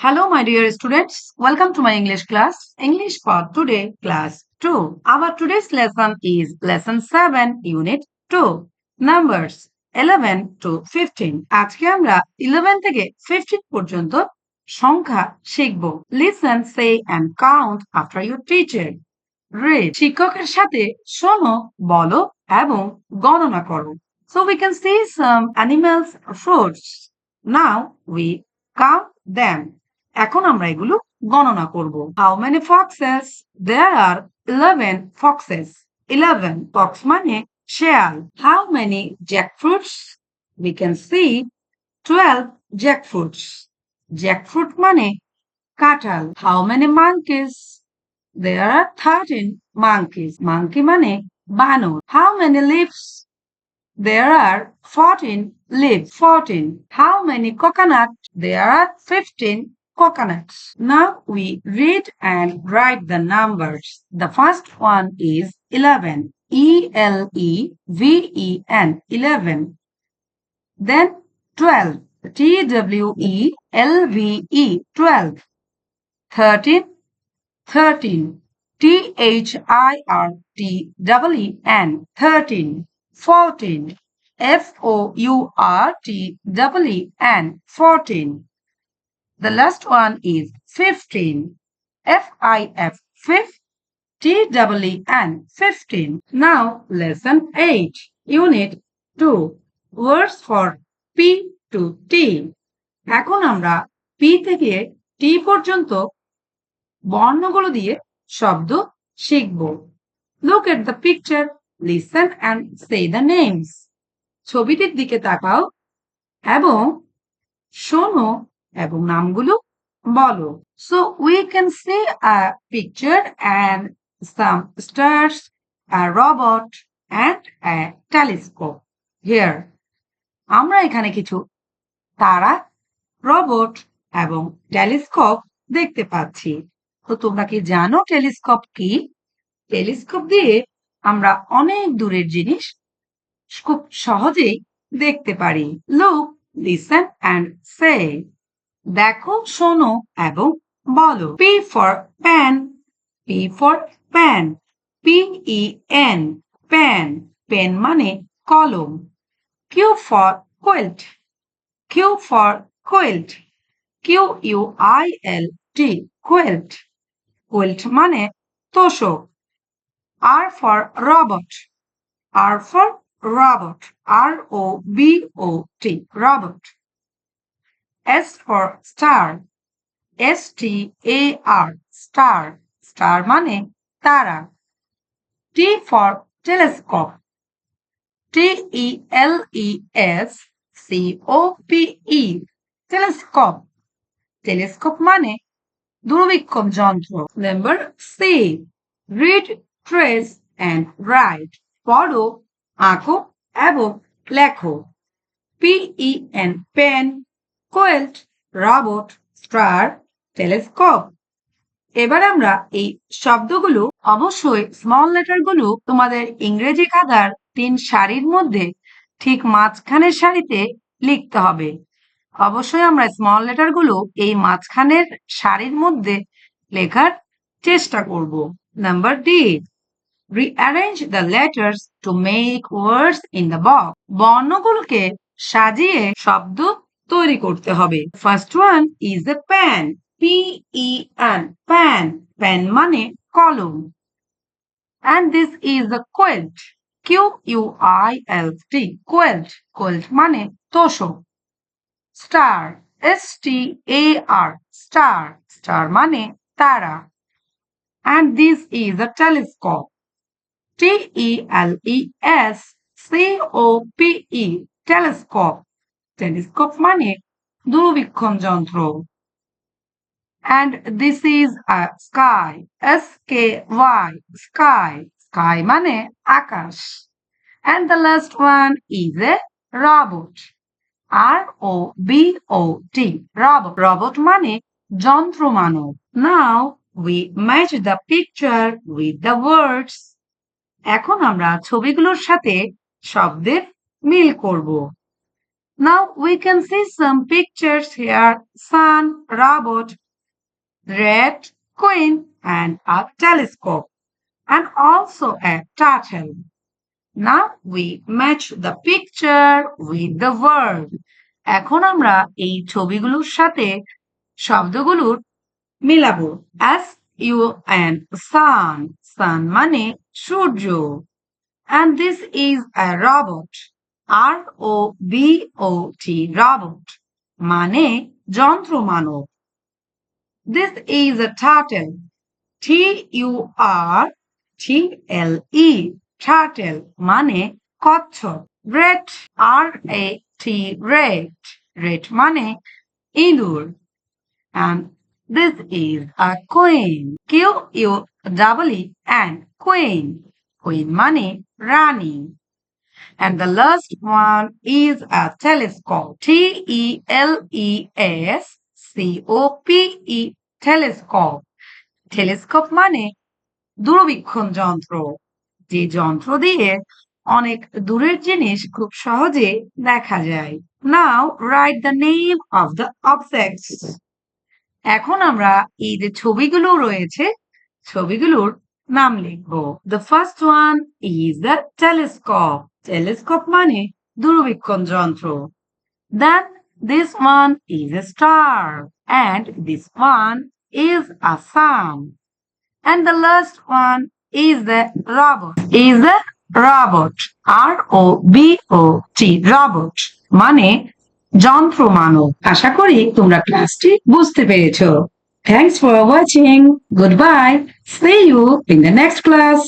Hello, my dear students. Welcome to my English class. English for today, class 2. Our today's lesson is lesson 7, unit 2. Numbers 11 to 15. আজকে আমরা 11 থেকে 15 পর্যন্ত সংখ্যা শিখব listen say and count after your teacher read শিক্ষকের সাথে শোনো বলো এবং গণনা করো So we can see some animals, fruits. Now we count them. এখন আমরা এগুলো গণনা করব। How many foxes there are eleven foxes eleven fox মানে শেয়াল। How many jackfruits we can see twelve jackfruits jackfruit মানে কাঁঠাল। How many monkeys there are thirteen monkeys monkey মানে বানর। How many leaves There are 14 leaves. 14. How many coconuts? There are 15 coconuts. Now we read and write the numbers. The first one is 11. E L E V E N 11. Then 12. T W E L V E 12. 13. 13. T H I R T W E N 13. 14. F O U R T W E N 14. The last one is 15. F I F. Fifth. T E N. 15. Now, lesson 8. Unit 2. Words for P to T. এখন আমরা P থেকে T পর্যন্ত বর্ণগুলো দিয়ে শব্দ শিখব Look at the picture listen and say the names ছবিটির দিকে তাকাও এবং শোনো এবং নামগুলো বলো। So we can see a picture and some stars a robot and a telescope here আমরা এখানে কিছু তারা রবট এবং টেলিস্কোপ দেখতে পাচ্ছি। তো তোমরা কি জানো টেলিস্কোপ কি? টেলিস্কোপ দিয়ে আমরা অনেক দূরের জিনিস খুব সহজেই দেখতে পারি। লুক লিসেন অ্যান্ড সে দেখো, শোনো এবং বলো P for pen P for pen P E N pen pen মানে কলম Q for quilt Q for quilt Q U I L T quilt quilt মানে তোষক R for robot. R for robot. R O B O T. Robot. S for star. S T A R. Star. Star মানে তারা T for telescope. T E L E S C O P E. Telescope. Telescope মানে দূরবীক্ষণ যন্ত্র number C read trace and write পড়ো আঁকো এবং লেখো P E N pen quilt robot, star, telescope. এবার আমরা এই শব্দগুলো, অবশ্যই স্মল লেটারগুলো তোমাদের ইংরেজি খাতার তিন সারির মধ্যে ঠিক মাঝখানের সারিতে লিখতে হবে। অবশ্যই আমরা স্মল লেটারগুলো এই মাঝখানের সারির মধ্যে লেখার চেষ্টা করব। Number D rearrange the letters to make words in the box বর্ণগুলোকে সাজিয়ে শব্দ তৈরি করতে হবে first one is a pen P E pen pen মানে কলম and this is a quilt q u i l t quilt quilt মানে তোষক star s t a r star star মানে তারা and this is a telescope T E L E S C O P E telescope telescope মানে দূরবীক্ষণ যন্ত্র is a sky S K Y sky sky মানে আকাশ and the last one is a robot R O B O T robot robot মানে যন্ত্র মানব now we match the picture with the words এখন আমরা ছবিগুলোর সাথে শব্দের মিল করব Now we can see some pictures here. Sun, robot, red, queen, and a telescope, and also a turtle. Now we match the picture with the word. এখন আমরা এই ছবিগুলোর সাথে শব্দগুলোর মিলাবো S U N sun sun মানে সূর্য and this is a robot R O B O T robot মানে যন্ত্র মানব this is a T U R T L E turtle মানে কচ্ছপ। Rat R A T rat rat মানে ইঁদুর। And this is a queen Q U double E and queen queen মানে রানী। And the last one is a telescope, T E L E S C O P E telescope. Telescope মানে দূরবীক্ষণ যন্ত্র, যে যন্ত্র দিয়ে অনেক দূরের জিনিস খুব সহজে দেখা যায়। Now write the name of the objects এখন আমরা এই যে ছবিগুলো রয়েছে, ছবিগুলোর নাম লিখব। The first one is the telescope telescope মানে দূরবীক্ষণ যন্ত্র then this one is a star and this one is a sun and the last one is the robot. Is the robot. R o b o t, robot. মানে যন্ত্র মানব আশা করি তোমরা ক্লাসটি বুঝতে পেরেছ। For watching good bye see you in the next class